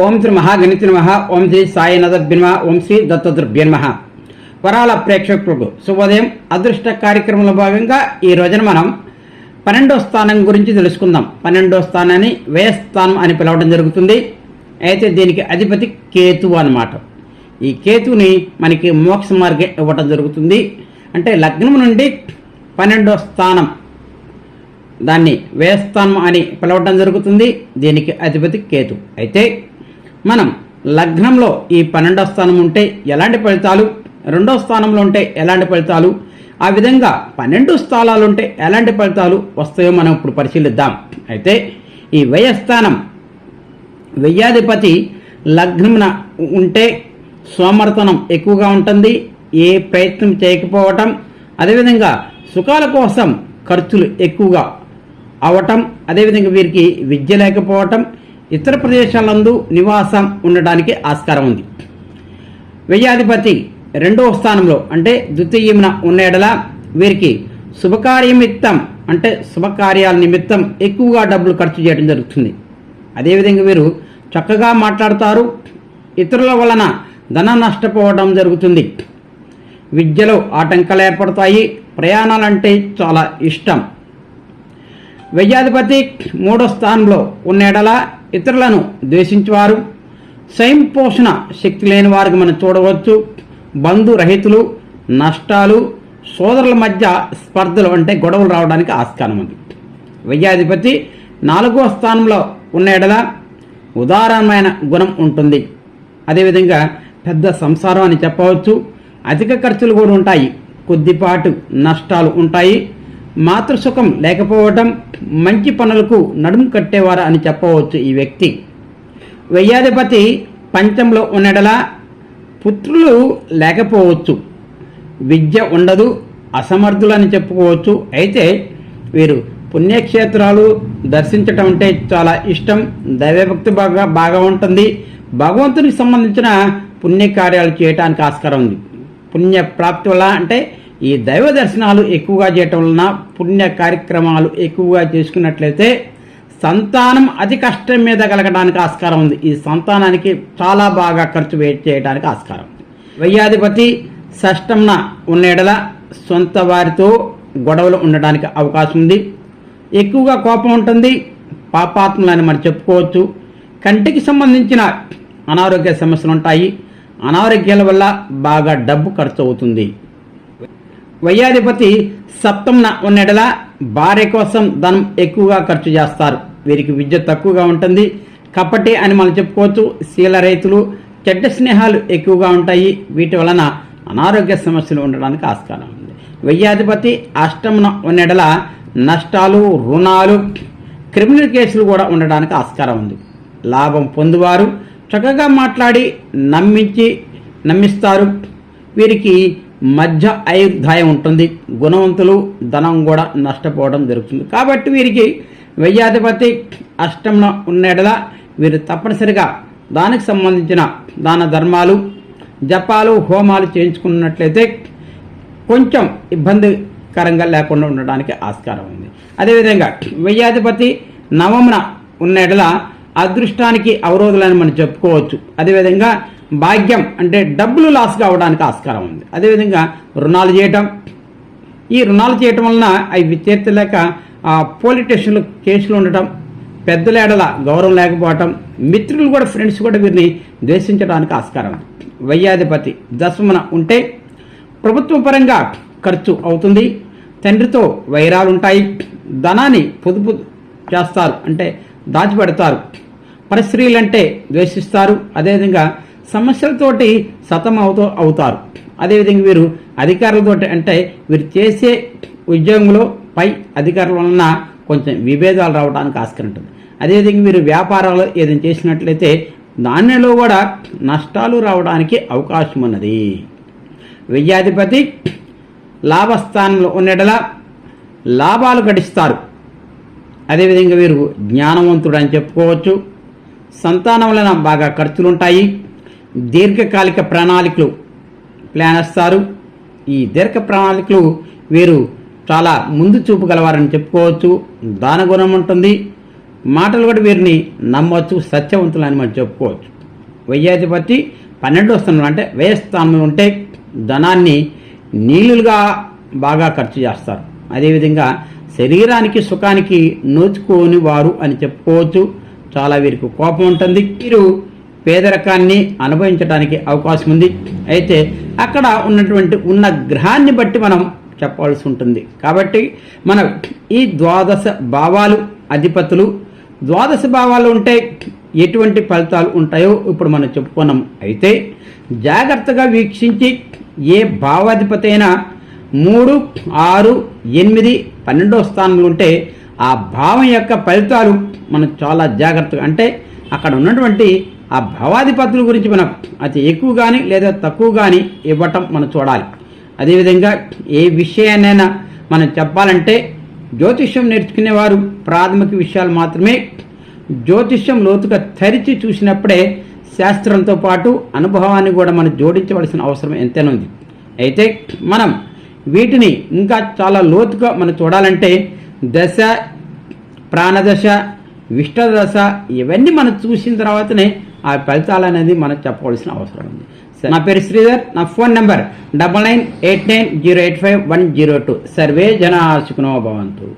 ఓం శ్రీ మహాగణితి నమ ఓం శ్రీ సాయినాథభ్యన్మ ఓం శ్రీ దత్తద్రభ్యన్మ వరాల ప్రేక్షకులకు శుభోదయం. అదృష్ట కార్యక్రమంలో భాగంగా ఈ రోజున మనం పన్నెండో స్థానం గురించి తెలుసుకుందాం. పన్నెండో స్థానాన్ని వ్యయస్థానం అని పిలవడం జరుగుతుంది. అయితే దీనికి అధిపతి కేతు అన్నమాట. ఈ కేతుని మనకి మోక్ష మార్గం ఇవ్వటం జరుగుతుంది. అంటే లగ్నం నుండి పన్నెండో స్థానం దాన్ని వ్యయస్థానం అని పిలవడం జరుగుతుంది. దీనికి అధిపతి కేతు. అయితే మనం లగ్నంలో ఈ పన్నెండో స్థానం ఉంటే ఎలాంటి ఫలితాలు? రెండో స్థానంలో ఉంటే ఎలాంటి ఫలితాలు? ఆ విధంగా పన్నెండు స్థానాలు ఉంటే ఎలాంటి ఫలితాలు వస్తాయో మనం ఇప్పుడు పరిశీలిద్దాం. అయితే ఈ వ్యయస్థానం వెయ్యాధిపతి లగ్నమున ఉంటే సోమర్తనం ఎక్కువగా ఉంటుంది ఏ ప్రయత్నం చేయకపోవటం అదేవిధంగా సుఖాల కోసం ఖర్చులు ఎక్కువగా అవటం అదేవిధంగా వీరికి విద్య లేకపోవటం ఇతర ప్రదేశాలందు నివాసం ఉండడానికి ఆస్కారం ఉంది. వ్యయాధిపతి రెండవ స్థానంలో అంటే ద్వితీయమున ఉన్నయడల వీరికి శుభకార్యమిత్తం అంటే శుభకార్యాల నిమిత్తం ఎక్కువగా డబ్బులు ఖర్చు చేయడం జరుగుతుంది. అదేవిధంగా వీరు చక్కగా మాట్లాడతారు. ఇతరుల వలన ధన నష్టపోవడం జరుగుతుంది. విద్యలో ఆటంకాలు ఏర్పడతాయి. ప్రయాణాలంటే చాలా ఇష్టం. వ్యయాధిపతి మూడో స్థానంలో ఉన్న ఇతరులను ద్వేషించేవారు స్వయం పోషణ శక్తి లేని వారికి మనం చూడవచ్చు. బంధురహితులు నష్టాలు సోదరుల మధ్య స్పర్ధలు అంటే గొడవలు రావడానికి ఆస్కారం ఉంది. వ్యయాధిపతి నాలుగో స్థానంలో ఉన్న ఎడల ఉదారమైన గుణం ఉంటుంది. అదేవిధంగా పెద్ద సంసారం అని చెప్పవచ్చు. అధిక ఖర్చులు కూడా ఉంటాయి. కొద్దిపాటు నష్టాలు ఉంటాయి. మాతృసుఖం లేకపోవటం మంచి పనులకు నడుము కట్టేవారు అని చెప్పవచ్చు ఈ వ్యక్తి. వెయ్యాధిపతి పంచంలో ఉన్నడలా పుత్రులు లేకపోవచ్చు. విద్య ఉండదు అసమర్థులని చెప్పుకోవచ్చు. అయితే వీరు పుణ్యక్షేత్రాలు దర్శించటం అంటే చాలా ఇష్టం. దైవభక్తి బాగా బాగా ఉంటుంది. భగవంతునికి సంబంధించిన పుణ్యకార్యాలు చేయటానికి ఆస్కారం ఉంది. పుణ్య ప్రాప్తి వల్ల అంటే ఈ దైవ దర్శనాలు ఎక్కువగా చేయటం వలన పుణ్య కార్యక్రమాలు ఎక్కువగా చేసుకున్నట్లయితే సంతానం అతి కష్టం మీద కలగడానికి ఆస్కారం ఉంది. ఈ సంతానానికి చాలా బాగా ఖర్చు చేయడానికి ఆస్కారం ఉంది. వయ్యాధిపతి షష్టంన ఉన్న ఎడల సొంత వారితో గొడవలు ఉండడానికి అవకాశం ఉంది. ఎక్కువగా కోపం ఉంటుంది. పాపాత్మలని మనం చెప్పుకోవచ్చు. కంటికి సంబంధించిన అనారోగ్య సమస్యలు ఉంటాయి. అనారోగ్యాల వల్ల బాగా డబ్బు ఖర్చు అవుతుంది. వయ్యాధిపతి సప్తంన ఉన్నడల భార్య కోసం ధనం ఎక్కువగా ఖర్చు చేస్తారు. వీరికి విద్య తక్కువగా ఉంటుంది. కప్పటి అని మనం చెప్పుకోవచ్చు. శీల రైతులు చెడ్డ స్నేహాలు ఎక్కువగా ఉంటాయి. వీటి వలన అనారోగ్య సమస్యలు ఉండడానికి ఆస్కారం ఉంది. వెయ్యాధిపతి అష్టమున ఉన్నడల నష్టాలు రుణాలు క్రిమినల్ కేసులు కూడా ఉండడానికి ఆస్కారం ఉంది. లాభం పొందువారు చక్కగా మాట్లాడి నమ్మించి నమ్మిస్తారు. వీరికి మధ్య ఆయుర్దాయం ఉంటుంది. గుణవంతులు ధనం కూడా నష్టపోవడం జరుగుతుంది. కాబట్టి వీరికి వెయ్యాధిపతి అష్టంలో ఉన్నడలా వీరు తప్పనిసరిగా దానికి సంబంధించిన దాన ధర్మాలు జపాలు హోమాలు చేయించుకున్నట్లయితే కొంచెం ఇబ్బందికరంగా లేకుండా ఉండడానికి ఆస్కారం ఉంది. అదేవిధంగా వెయ్యాధిపతి నవమున ఉన్న అదృష్టానికి అవరోధులని మనం చెప్పుకోవచ్చు. అదేవిధంగా భాగ్యం అంటే డబ్బులు లాస్ కావడానికి ఆస్కారం ఉంది. అదేవిధంగా రుణాలు చేయటం. ఈ రుణాలు చేయటం వలన అవి తీర్చలేక పోలీస్ స్టేషన్లో కేసులు ఉండటం పెద్దల ఏడల గౌరవం లేకపోవటం మిత్రులు కూడా ఫ్రెండ్స్ కూడా వీరిని ద్వేషించడానికి ఆస్కారం. ఉంది వయ్యాధిపతి దశమున ఉంటే ప్రభుత్వ పరంగా ఖర్చు అవుతుంది. తండ్రితో వైరాలు ఉంటాయి. ధనాన్ని పొదుపు చేస్తారు అంటే దాచిపెడతారు. పరిశ్రీలంటే ద్వేషిస్తారు. అదేవిధంగా సమస్యలతోటి సతం అవుతూ అవుతారు. అదేవిధంగా వీరు అధికారులతోటి అంటే వీరు చేసే ఉద్యోగంలో పై అధికారుల వలన కొంచెం విభేదాలు రావడానికి ఆస్కారం ఉంటుంది. అదేవిధంగా వీరు వ్యాపారాలు ఏదైనా చేసినట్లయితే దానిలో కూడా నష్టాలు రావడానికి అవకాశం ఉన్నది. విద్యాధిపతి లాభస్థానంలో ఉండేటలా లాభాలు గడిస్తారు. అదేవిధంగా వీరు జ్ఞానవంతుడు అని చెప్పుకోవచ్చు. సంతానం వలన బాగా ఖర్చులుంటాయి. దీర్ఘకాలిక ప్రణాళికలు ప్లాన్ వేస్తారు. ఈ దీర్ఘ ప్రణాళికలు వీరు చాలా ముందు చూపు గలవారని చెప్పుకోవచ్చు. దాన గుణం ఉంటుంది. మాటలు కూడా వీరిని నమ్మవచ్చు సత్యవంతులు అని మనం చెప్పుకోవచ్చు. వ్యయాధిపతి పన్నెండో స్థానంలో అంటే వ్యయ స్థానంలో ఉంటే ధనాన్ని నీళ్ళుగా బాగా ఖర్చు చేస్తారు. అదేవిధంగా శరీరానికి సుఖానికి నోచుకోని వారు అని చెప్పుకోవచ్చు. చాలా వీరికి కోపం ఉంటుంది. వీరు పేదరికాన్ని అనుభవించడానికి అవకాశం ఉంది. అయితే అక్కడ ఉన్నటువంటి ఉన్న గ్రహాన్ని బట్టి మనం చెప్పవలసి ఉంటుంది. కాబట్టి మన ఈ ద్వాదశ భావాలు అధిపతులు ద్వాదశ భావాలు ఉంటే ఎటువంటి ఫలితాలు ఉంటాయో ఇప్పుడు మనం చెప్పుకున్నాం. అయితే జాగ్రత్తగా వీక్షించి ఏ భావాధిపతి అయినా మూడు ఆరు ఎనిమిది పన్నెండో స్థానంలో ఉంటే ఆ భావం యొక్క ఫలితాలు మనం చాలా జాగ్రత్తగా అంటే అక్కడ ఉన్నటువంటి ఆ భావాధిపతుల గురించి మనం అతి ఎక్కువ కానీ లేదా తక్కువ కానీ ఇవ్వటం మనం చూడాలి. అదేవిధంగా ఏ విషయాన్నైనా మనం చెప్పాలంటే జ్యోతిష్యం నేర్చుకునేవారు ప్రాథమిక విషయాలు మాత్రమే. జ్యోతిష్యం లోతుగా తరిచి చూసినప్పుడే శాస్త్రంతో పాటు అనుభవాన్ని కూడా మనం జోడించవలసిన అవసరం ఎంతైనా ఉంది. అయితే మనం వీటిని ఇంకా చాలా లోతుగా మనం చూడాలంటే దశ ప్రాణదశ విష్టదశ ఇవన్నీ మనం చూసిన తర్వాతనే ఆ ఫలితాలు అనేది మనం చెప్పవలసిన అవసరం ఉంది. నా పేరు శ్రీధర్ నా phone number double nine eight nine zero eight five one zero two. సర్వే జన సుఖనో భవంతు.